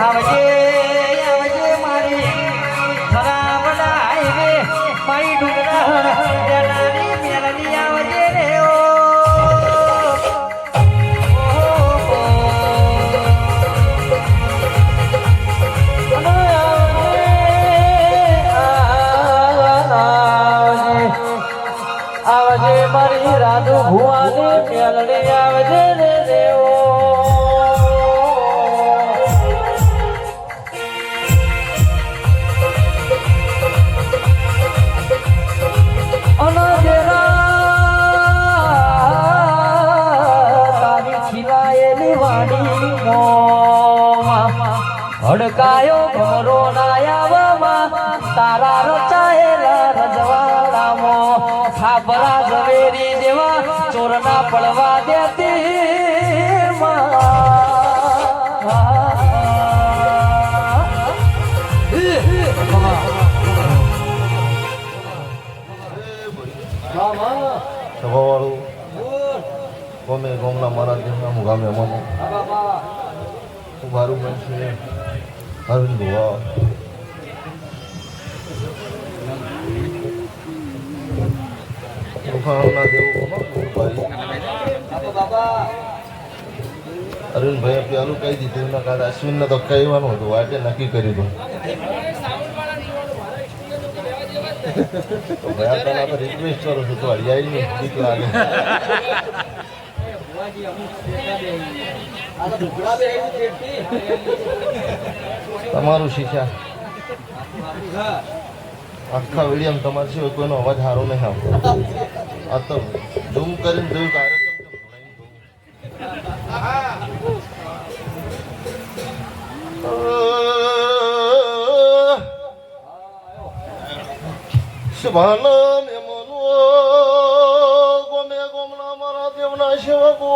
આવજે આવજે મારી ખરાબ હાઈવે મારી આવજે મારી રાધુ ભુવાની મેલડી આવજે રે દેવો. હડકાયો ઘરો ખાબરા ઝવેરી જેવા ચોરના પડવા દેતી સભાવાળું ગમે ગામના મારા દેશના ગામે અમારું. હું મારું મન છે. અરવિંદ રૂખાણા દેવું અરવિંદભાઈએ પેલું કહી દીધું એમના કારણે અશ્વિનને તો કહેવાનું હતું, વાટે નક્કી કરી દઉં ભાઈ તો રિક્વેસ્ટ કરું છું, તો હરિયાઈ નહીં લાગે. તમારું શીખ્યા આખા વિડીયમ તમારે સિવાય કોઈનો અવાજ સારો નહીં આવતો. આ તો ડૂમ કરીને જોયું કાર્યક્રમ ચમ ધોળાઈને જોયું. શભાના મેમનો ગોમે ગોમના મારા દેવના સેવકો